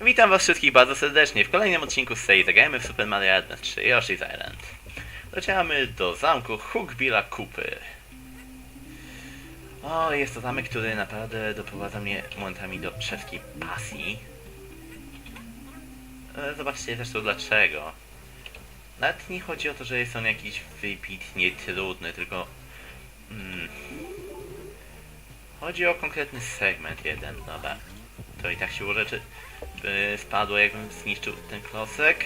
Witam was wszystkich bardzo serdecznie w kolejnym odcinku z serii Zagrajmy w Super Mario Advance 3 Yoshi's Island. Docieramy do zamku Hookbilla Kupy. O, jest to zamek, który naprawdę doprowadza mnie momentami do szewskiej pasji. E, Zobaczcie zresztą dlaczego. Nawet nie chodzi o to, że jest on jakiś wybitnie trudny, tylko... Mm, chodzi o konkretny segment jeden, dobra. To i tak się rzeczy by spadło jakbym zniszczył ten klosek.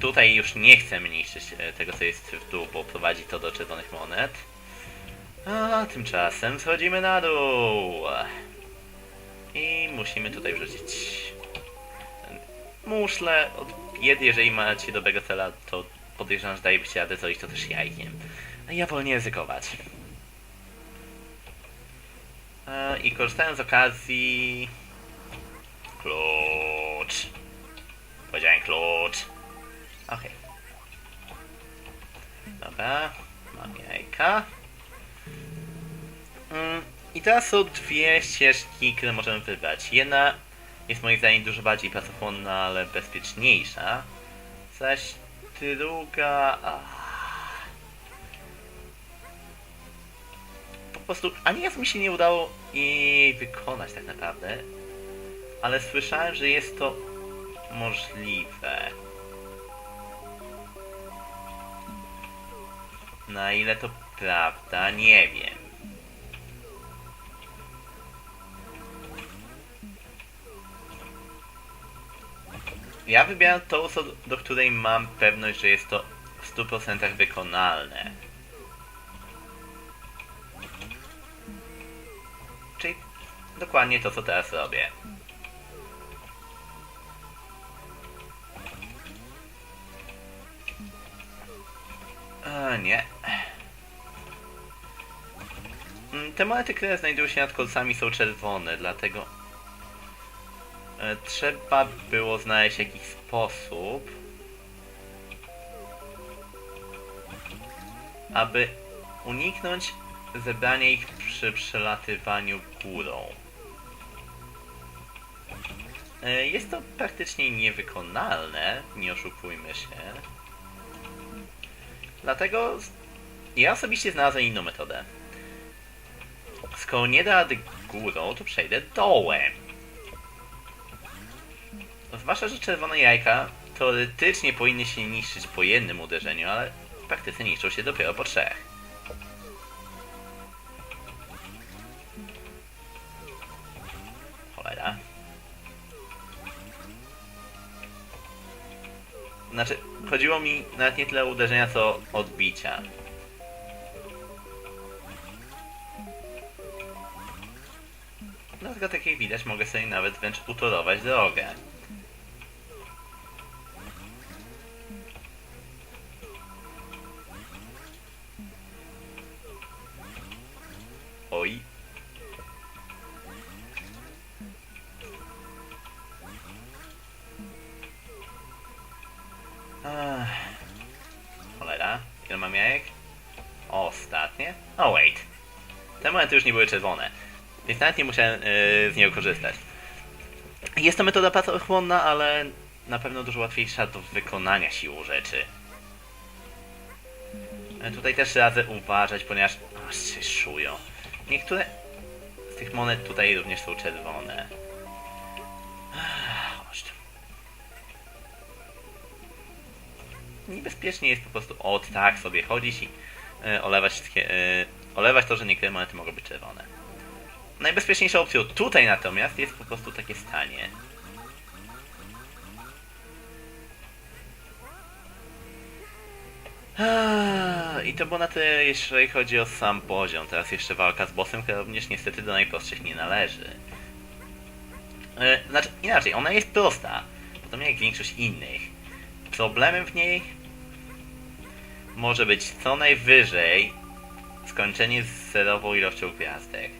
Tutaj już nie chcę niszczyć e, tego co jest w dół, bo prowadzi to do czerwonych monet. A tymczasem schodzimy na dół. I musimy tutaj wrzucić muszle od biedy, jeżeli macie dobrego cela, to podejrzewam, że dajecie radę zrobić to też jajkiem. A ja wolę nie ryzykować. E, I korzystając z okazji... Klucz. Powiedziałem klucz. Okej. Dobra, mam jajka. Mm, I teraz są dwie ścieżki, które możemy wybrać. Jedna jest moim zdaniem dużo bardziej pracochłonna, ale bezpieczniejsza. Zaś druga... Po prostu ani raz mi się nie udało jej wykonać tak naprawdę. Ale słyszałem, że jest to możliwe. Na ile to prawda, nie wiem. Ja wybieram tą, co- do której mam pewność, że jest to w 100% wykonalne. Dokładnie to, co teraz robię. A, nie. Mm, Te monety, które znajdują się nad kolcami są czerwone, dlatego e, trzeba było znaleźć jakiś sposób, aby uniknąć zebrania ich przy przelatywaniu górą. E, Jest to praktycznie niewykonalne, nie oszukujmy się. Dlatego ja osobiście znalazłem inną metodę. Skoro nie da górą, to przejdę dołem. Zwłaszcza, że czerwone jajka teoretycznie powinny się niszczyć po jednym uderzeniu, ale w praktyce niszczą się dopiero po trzech. Znaczy, chodziło mi nawet nie tyle o uderzenia, co odbicia. Dlatego tak jak widać, mogę sobie nawet wręcz utorować drogę. Cholera, ile mam jajek? Ostatnie? Oh wait. Te momenty już nie były czerwone. Więc nawet nie musiałem yy, z niego korzystać. Jest to metoda pracochłonna, ale na pewno dużo łatwiejsza do wykonania siłą rzeczy. E, Tutaj też radzę uważać, ponieważ aż się szują. Niektóre z tych monet tutaj również są czerwone. Niebezpiecznie jest po prostu od tak sobie chodzić i e, olewać, wszystkie, e, olewać to, że niektóre monety mogą być czerwone. Najbezpieczniejszą opcją tutaj natomiast jest po prostu takie stanie. I to było na tyle, jeżeli chodzi o sam poziom. Teraz jeszcze walka z bossem, która również niestety do najprostszych nie należy. E, Znaczy, inaczej, ona jest prosta, podobnie jak większość innych. Problemem w niej może być co najwyżej skończenie z zerową ilością gwiazdek.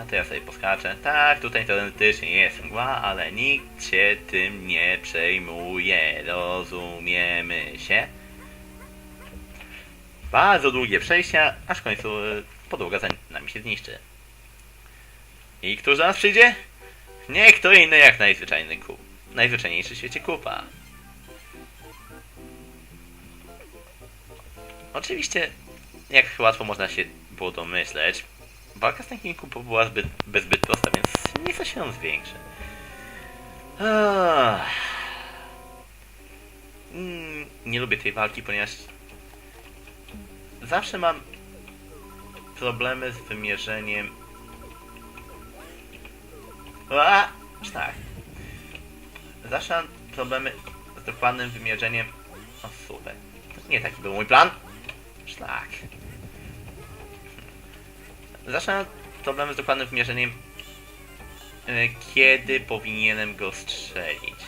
A to ja sobie poskaczę. Tak, tutaj teoretycznie jest mgła, ale nikt się tym nie przejmuje. Rozumiemy się? Bardzo długie przejścia, aż w końcu e, podłoga za nami się zniszczy. I któż do nas przyjdzie? Nie kto inny jak najzwyczajny kup. Najzwyczajniejszy w świecie kupa. Oczywiście, jak łatwo można się było domyśleć, walka z takim kupą była zbyt, bezbyt prosta, więc nieco się on zwiększy. Mm, Nie lubię tej walki, ponieważ zawsze mam problemy z wymierzeniem. A, tak. Zawsze mam problemy z dokładnym wymierzeniem. O super. Nie taki był mój plan. Szlak. Zawsze mam problemy z dokładnym wymierzeniem. e, Kiedy powinienem go strzelić?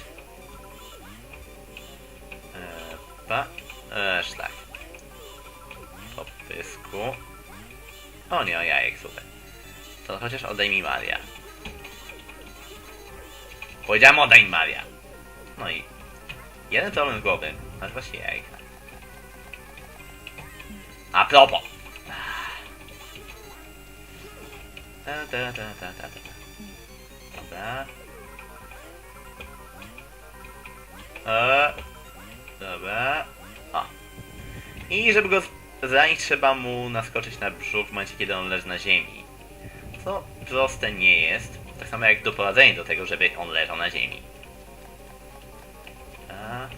E, pa. E, szlak. Po pysku. O nie, o jajek, super. To chociaż oddaj mi Maria. Powiedziałem oddaj Maria. No i jeden problem z głowy. Nazywa się jajka. A propos. Ta, ta, ta, ta, ta, ta. Dobra. E, dobra. O. I żeby go zranić, trzeba mu naskoczyć na brzuch w momencie, kiedy on leży na ziemi. Co proste nie jest. Tak samo jak doprowadzenie do tego, żeby on leżał na ziemi. A.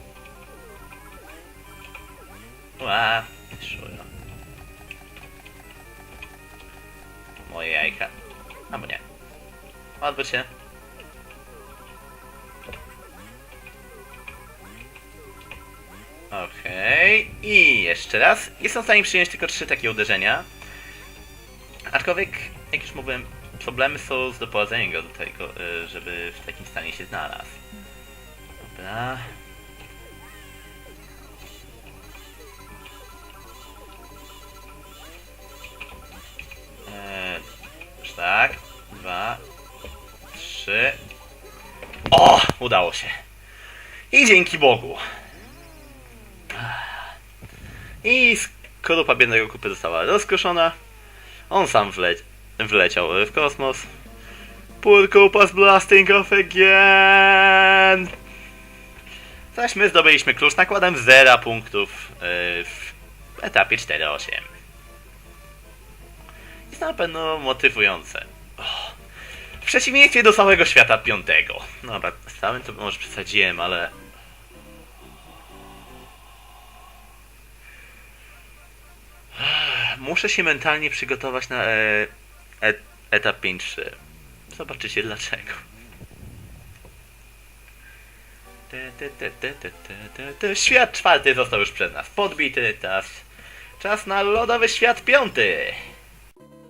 Ła, szuro. Moje jajka. Albo nie. Odwróć się. Okej. I jeszcze raz. Jestem w stanie przyjąć tylko trzy takie uderzenia. Aczkolwiek, jak już mówiłem, problemy są z doprowadzeniem go do tego, y, żeby w takim stanie się znalazł. Dobra. Udało się. I dzięki Bogu. I skorupa biednego kupy została rozkruszona. On sam wle wleciał w kosmos. Poor Koopa's blasting off again! Zaś my zdobyliśmy klucz nakładem 0 punktów yy, w etapie 4-8. Jest na pewno motywujące. W przeciwieństwie do całego świata piątego. Dobra, z całym to może przesadziłem, ale... Muszę się mentalnie przygotować na e, et, etap 5-3. Zobaczycie dlaczego. Te, te, te. Świat czwarty został już przez nas podbity, teraz czas na lodowy świat piąty.